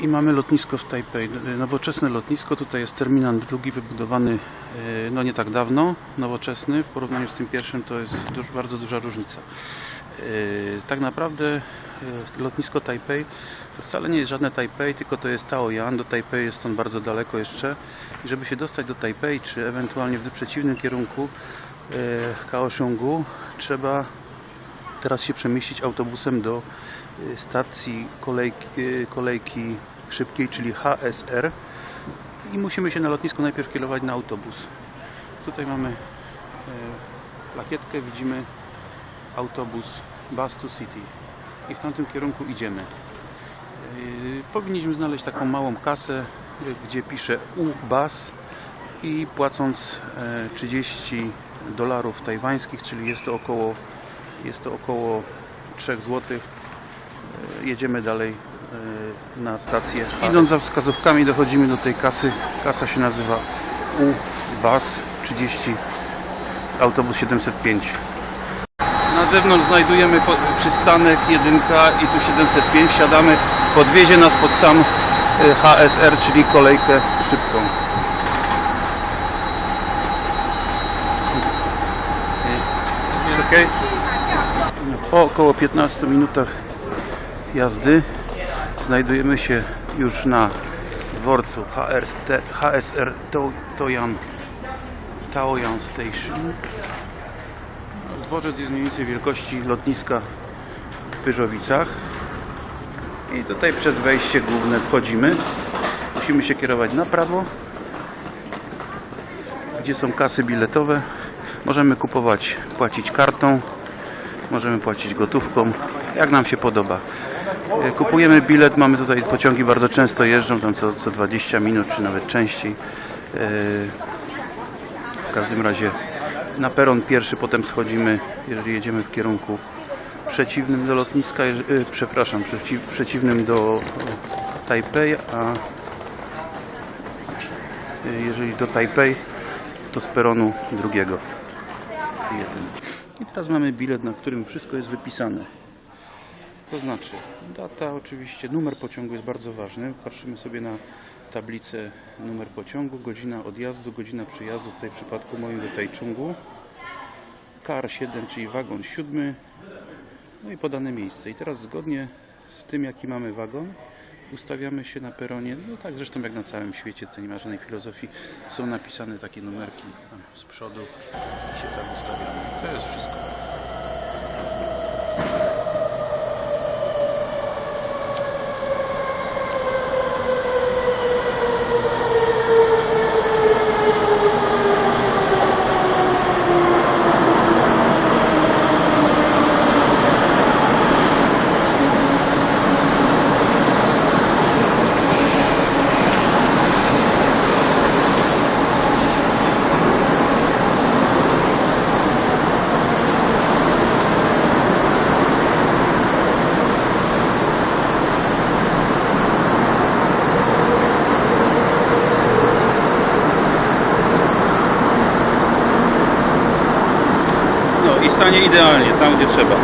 I mamy lotnisko w Tajpej, nowoczesne lotnisko. Tutaj jest terminal drugi wybudowany e, no nie tak dawno, nowoczesny. W porównaniu z tym pierwszym to jest bardzo duża różnica. E, Tak naprawdę e, lotnisko Tajpej to wcale nie jest żadne Tajpej, tylko to jest Taoyuan. Do Tajpej jest on bardzo daleko jeszcze. I żeby się dostać do Tajpej, czy ewentualnie w przeciwnym kierunku Kaohsiungu, trzeba teraz się przemieścić autobusem do stacji kolejki, y, kolejki szybkiej, czyli HSR i musimy się na lotnisku najpierw kierować na autobus. Tutaj mamy e, plakietkę, widzimy autobus Bus to City i w tamtym kierunku idziemy. Y, Powinniśmy znaleźć taką małą kasę, gdzie pisze U-Bus i płacąc e, 30 dolarów tajwańskich, czyli jest to około jest to około 3 zł. Jedziemy dalej e, na stację. Idąc za wskazówkami dochodzimy do tej kasy. Kasa się nazywa U-Bus 30 autobus 705. Na zewnątrz znajdujemy przystanek 1 i tu 705. Wsiadamy, podwiezie nas pod sam e, HSR, czyli kolejkę szybką. Okay. Po około 15 minutach jazdy znajdujemy się już na dworcu HSR To- Toyan Taoyuan Station. Dworzec jest mniej więcej wielkości lotniska w Pyrzowicach. I tutaj przez wejście główne wchodzimy. Musimy się kierować na prawo, gdzie są kasy biletowe. Możemy kupować, płacić kartą, możemy płacić gotówką, jak nam się podoba. E, Kupujemy bilet, mamy tutaj pociągi bardzo często jeżdżą, tam co, co 20 minut, czy nawet częściej. E, W każdym razie na peron pierwszy, potem schodzimy, jeżeli jedziemy w kierunku przeciwnym do lotniska, e, przepraszam, przeciw, przeciwnym do Tajpej, a jeżeli do Tajpej, to z peronu drugiego. I teraz mamy bilet, na którym wszystko jest wypisane. To znaczy, data oczywiście, numer pociągu jest bardzo ważny. Patrzymy sobie na tablicę numer pociągu, godzina odjazdu, godzina przyjazdu, tutaj w przypadku moim do Taichungu. Kar 7, czyli wagon 7. No i podane miejsce. I teraz zgodnie z tym, jaki mamy wagon, ustawiamy się na peronie. No tak zresztą jak na całym świecie, to nie ma żadnej filozofii. Są napisane takie numerki tam z przodu i się tam ustawiamy. To jest wszystko. Stanie idealnie, tam gdzie trzeba.